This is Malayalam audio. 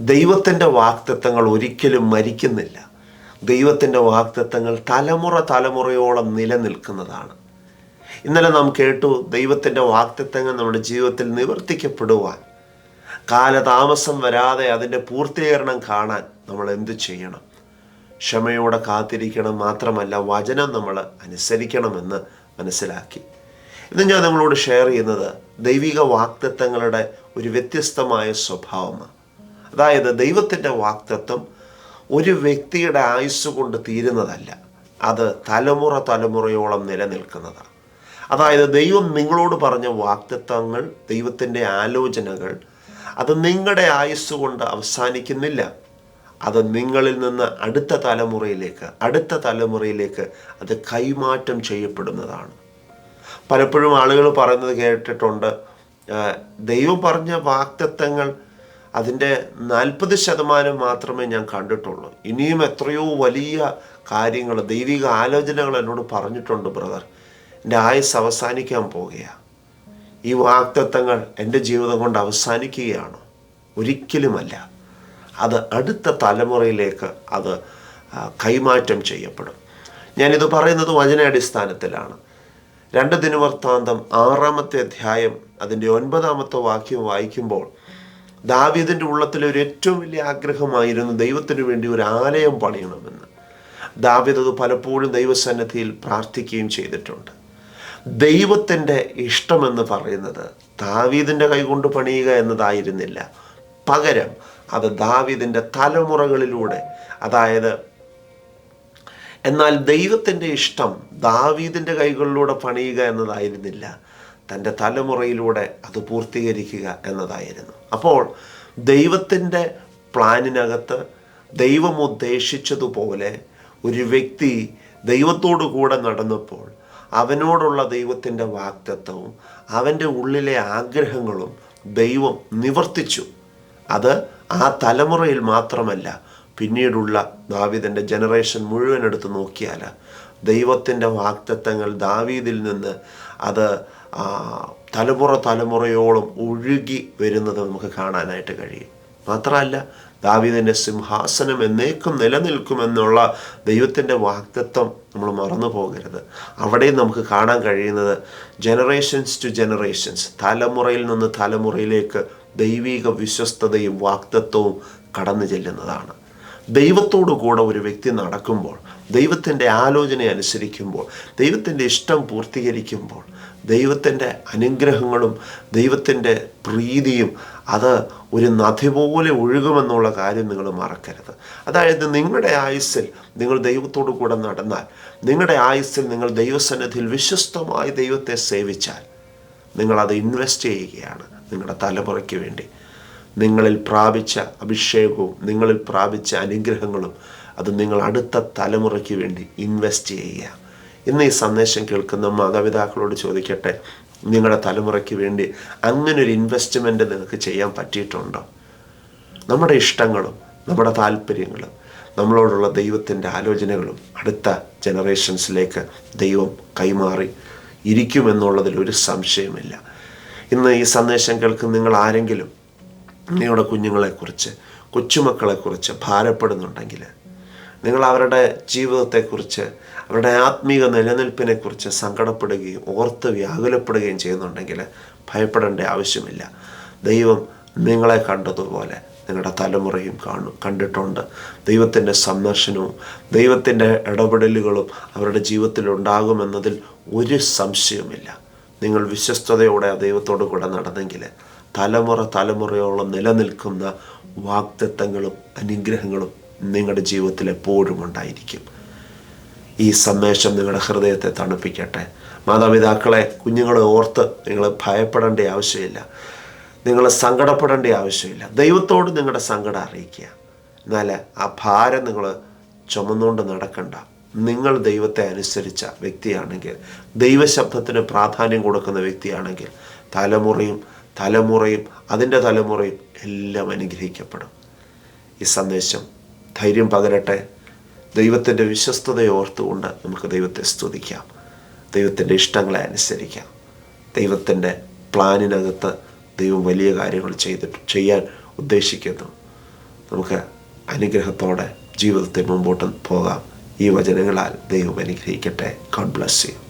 ദൈവത്തിന്റെ വാക്തത്വങ്ങൾ ഒരിക്കലും മരിക്കുന്നില്ല. ദൈവത്തിന്റെ വാക്തത്വങ്ങൾ തലമുറ തലമുറയോളം നിലനിൽക്കുന്നതാണ്. ഇന്നലെ നാം കേട്ടു ദൈവത്തിന്റെ വാക്തത്വങ്ങൾ നമ്മുടെ ജീവിതത്തിൽ നിവർത്തിക്കപ്പെടുവാൻ കാലതാമസം വരാതെ അതിന്റെ പൂർത്തീകരണം കാണാൻ നമ്മൾ എന്ത് ചെയ്യണം? ക്ഷമയോടെ കാത്തിരിക്കണം മാത്രമല്ല വചനം നമ്മൾ അനുസരിക്കണമെന്ന് മനസ്സിലാക്കി. ഇന്ന് ഞാൻ നിങ്ങളോട് ഷെയർ ചെയ്യുന്നത് ദൈവിക വാക്തത്വങ്ങളുടെ ഒരു വ്യത്യസ്തമായ സ്വഭാവമാണ്. അതായത് ദൈവത്തിന്റെ വാക്തത്വം ഒരു വ്യക്തിയുടെ ആയുസ് കൊണ്ട് തീരുന്നതല്ല. അത് തലമുറ തലമുറയോളം നിലനിൽക്കുന്നതാണ്. അതായത് ദൈവം നിങ്ങളോട് പറഞ്ഞ വാക്തത്വങ്ങൾ ദൈവത്തിന്റെ ആലോചനകൾ അത് നിങ്ങളുടെ ആയുസ് കൊണ്ട് അവസാനിക്കുന്നില്ല. അത് നിങ്ങളിൽ നിന്ന് അടുത്ത തലമുറയിലേക്ക് അടുത്ത തലമുറയിലേക്ക് അത് കൈമാറ്റം ചെയ്യപ്പെടുന്നതാണ്. പലപ്പോഴും ആളുകൾ പറയുന്നത് കേട്ടിട്ടുണ്ട് ദൈവം പറഞ്ഞ വാക്തത്വങ്ങൾ അതിന്റെ നാൽപ്പത് ശതമാനം മാത്രമേ ഞാൻ കണ്ടിട്ടുള്ളൂ. ഇനിയും എത്രയോ വലിയ കാര്യങ്ങൾ ദൈവിക ആലോചനകൾ എന്നോട് പറഞ്ഞിട്ടുണ്ട് ബ്രദർ. എന്റെ ആയുസ് അവസാനിക്കാൻ പോകുകയാണ് ഈ വാക്തത്വങ്ങൾ എന്റെ ജീവിതം കൊണ്ട് അവസാനിക്കുകയാണോ. ഒരിക്കലുമല്ല. അത് അടുത്ത തലമുറയിലേക്ക് അത് കൈമാറ്റം ചെയ്യപ്പെടും. ഞാനിത് പറയുന്നത് വചനാടിസ്ഥാനത്തിലാണ്. രണ്ട് ദിനവൃത്താന്തം ആറാമത്തെ അധ്യായം അതിന്റെ ഒൻപതാമത്തെ വാക്യം വായിക്കുമ്പോൾ ദാവീദിന്റെ ഉള്ളത്തിൽ ഒരു ഏറ്റവും വലിയ ആഗ്രഹമായിരുന്നു ദൈവത്തിന് വേണ്ടി ഒരു ആലയം പണിയണമെന്ന്. ദാവീദ് അത് പലപ്പോഴും ദൈവസന്നിധിയിൽ പ്രാർത്ഥിക്കുകയും ചെയ്തിട്ടുണ്ട്. ദൈവത്തിന്റെ ഇഷ്ടമെന്ന് പറയുന്നത് ദാവീദിന്റെ കൈകൊണ്ട് പണിയുക എന്നതായിരുന്നില്ല. പകരം അത് ദാവീദിന്റെ തലമുറകളിലൂടെ അതായത് എന്നാൽ ദൈവത്തിന്റെ ഇഷ്ടം ദാവീദിന്റെ കൈകളിലൂടെ പണിയുക എന്നതായിരുന്നില്ല. തന്റെ തലമുറയിലൂടെ അത് പൂർത്തീകരിക്കുക എന്നതായിരുന്നു. അപ്പോൾ ദൈവത്തിന്റെ പ്ലാനിനകത്ത് ദൈവം ഉദ്ദേശിച്ചതുപോലെ ഒരു വ്യക്തി ദൈവത്തോടു കൂടെ നടന്നപ്പോൾ അവനോടുള്ള ദൈവത്തിന്റെ വാക്തത്വവും അവന്റെ ഉള്ളിലെ ആഗ്രഹങ്ങളും ദൈവം നിവർത്തിച്ചു. അത് ആ തലമുറയിൽ മാത്രമല്ല പിന്നീടുള്ള ദാവിദന്റെ ജനറേഷൻ മുഴുവൻ എടുത്ത് നോക്കിയാൽ ദൈവത്തിന്റെ വാക്തത്വങ്ങൾ ദാവീദിൽ നിന്ന് അത് തലമുറ തലമുറയോളം ഒഴുകി വരുന്നത് നമുക്ക് കാണാനായിട്ട് കഴിയും. മാത്രമല്ല ദാവീദിന്റെ സിംഹാസനം എന്നേക്കും നിലനിൽക്കുമെന്നുള്ള ദൈവത്തിന്റെ വാക്തത്വം നമ്മൾ മറന്നു പോകരുത്. അവിടെയും നമുക്ക് കാണാൻ കഴിയുന്നത് ജനറേഷൻസ് ടു ജനറേഷൻസ് തലമുറയിൽ നിന്ന് തലമുറയിലേക്ക് ദൈവിക വിശ്വസ്തതയും വാക്തത്വവും കടന്നു ചെല്ലുന്നതാണ്. ദൈവത്തോടു കൂടെ ഒരു വ്യക്തി നടക്കുമ്പോൾ ദൈവത്തിന്റെ ആലോചന അനുസരിക്കുമ്പോൾ ദൈവത്തിന്റെ ഇഷ്ടം പൂർത്തീകരിക്കുമ്പോൾ ദൈവത്തിന്റെ അനുഗ്രഹങ്ങളും ദൈവത്തിന്റെ പ്രീതിയും അത് ഒരു നദി പോലെ ഒഴുകുമെന്നുള്ള കാര്യം നിങ്ങൾ മറക്കരുത്. അതായത് നിങ്ങളുടെ ആയുസ്സിൽ നിങ്ങൾ ദൈവത്തോടു കൂടെ നടന്നാൽ നിങ്ങളുടെ ആയുസ്സിൽ നിങ്ങൾ ദൈവസന്നിധിയിൽ വിശ്വസ്തമായി ദൈവത്തെ സേവിച്ചാൽ നിങ്ങളത് ഇൻവെസ്റ്റ് ചെയ്യുകയാണ് നിങ്ങളുടെ തലമുറയ്ക്ക് വേണ്ടി. നിങ്ങളിൽ പ്രാപിച്ച അഭിഷേകവും നിങ്ങളിൽ പ്രാപിച്ച അനുഗ്രഹങ്ങളും അത് നിങ്ങൾ അടുത്ത തലമുറയ്ക്ക് വേണ്ടി ഇൻവെസ്റ്റ് ചെയ്യുക. ഇന്ന് ഈ സന്ദേശം കേൾക്കുന്ന മാതാപിതാക്കളോട് ചോദിക്കട്ടെ നിങ്ങളുടെ തലമുറയ്ക്ക് വേണ്ടി അങ്ങനെ ഒരു ഇൻവെസ്റ്റ്മെന്റ് നിങ്ങൾക്ക് ചെയ്യാൻ പറ്റിയിട്ടുണ്ടോ? നമ്മുടെ ഇഷ്ടങ്ങളും നമ്മുടെ താല്പര്യങ്ങളും നമ്മളോടുള്ള ദൈവത്തിന്റെ ആലോചനകളും അടുത്ത ജനറേഷൻസിലേക്ക് ദൈവം കൈമാറി ഇരിക്കുമെന്നുള്ളതിൽ ഒരു സംശയമില്ല ഇന്ന് ഈ സന്ദേശം കേൾക്കുന്ന നിങ്ങൾ ആരെങ്കിലും നിങ്ങളുടെ കുഞ്ഞുങ്ങളെക്കുറിച്ച് കൊച്ചുമക്കളെക്കുറിച്ച് ഭാരപ്പെടുന്നുണ്ടെങ്കിൽ നിങ്ങൾ അവരുടെ ജീവിതത്തെക്കുറിച്ച് അവരുടെ ആത്മീക നിലനിൽപ്പിനെക്കുറിച്ച് സങ്കടപ്പെടുകയും ഓർത്ത് വ്യാകുലപ്പെടുകയും ചെയ്യുന്നുണ്ടെങ്കിൽ ഭയപ്പെടേണ്ട ആവശ്യമില്ല. ദൈവം നിങ്ങളെ കണ്ടതുപോലെ നിങ്ങളുടെ തലമുറയും കാണും കണ്ടിട്ടുണ്ട്. ദൈവത്തിന്റെ സന്ദർശനവും ദൈവത്തിന്റെ ഇടപെടലുകളും അവരുടെ ജീവിതത്തിൽ ഉണ്ടാകുമെന്നതിൽ ഒരു സംശയവുമില്ല. നിങ്ങൾ വിശ്വസ്തയോടെ ദൈവത്തോടു കൂടെ നടന്നെങ്കിൽ തലമുറ തലമുറയോളം നിലനിൽക്കുന്ന വാക്തത്വങ്ങളും അനുഗ്രഹങ്ങളും നിങ്ങളുടെ ജീവിതത്തിൽ എപ്പോഴും ഉണ്ടായിരിക്കും. ഈ സന്ദേശം നിങ്ങളുടെ ഹൃദയത്തെ തണുപ്പിക്കട്ടെ. മാതാപിതാക്കളെ കുഞ്ഞുങ്ങളെ ഓർത്ത് നിങ്ങൾ ഭയപ്പെടേണ്ട ആവശ്യമില്ല. നിങ്ങൾ സങ്കടപ്പെടേണ്ട ആവശ്യമില്ല. ദൈവത്തോട് നിങ്ങളുടെ സങ്കടം അറിയിക്കുക. എന്നാൽ ആ ഭാരം നിങ്ങൾ ചുമന്നുകൊണ്ട് നടക്കണ്ട. നിങ്ങൾ ദൈവത്തെ അനുസരിച്ച വ്യക്തിയാണെങ്കിൽ ദൈവശബ്ദത്തിന് പ്രാധാന്യം കൊടുക്കുന്ന വ്യക്തിയാണെങ്കിൽ തലമുറയും തലമുറയും അതിന്റെ തലമുറയും എല്ലാം അനുഗ്രഹിക്കപ്പെടും. ഈ സന്ദേശം ധൈര്യം പകരട്ടെ. ദൈവത്തിന്റെ വിശ്വസ്തതയെ ഓർത്തുകൊണ്ട് നമുക്ക് ദൈവത്തെ സ്തുതിക്കാം. ദൈവത്തിന്റെ ഇഷ്ടങ്ങളെ അനുസരിക്കാം. ദൈവത്തിന്റെ പ്ലാനിനകത്ത് ദൈവം വലിയ കാര്യങ്ങൾ ചെയ്തിട്ട് ചെയ്യാൻ ഉദ്ദേശിക്കുന്നു. നമുക്ക് അനുഗ്രഹത്തോടെ ജീവിതത്തിൽ മുമ്പോട്ട് പോകാം. ഈ വചനങ്ങളാൽ ദൈവം അനുഗ്രഹിക്കട്ടെ. God bless you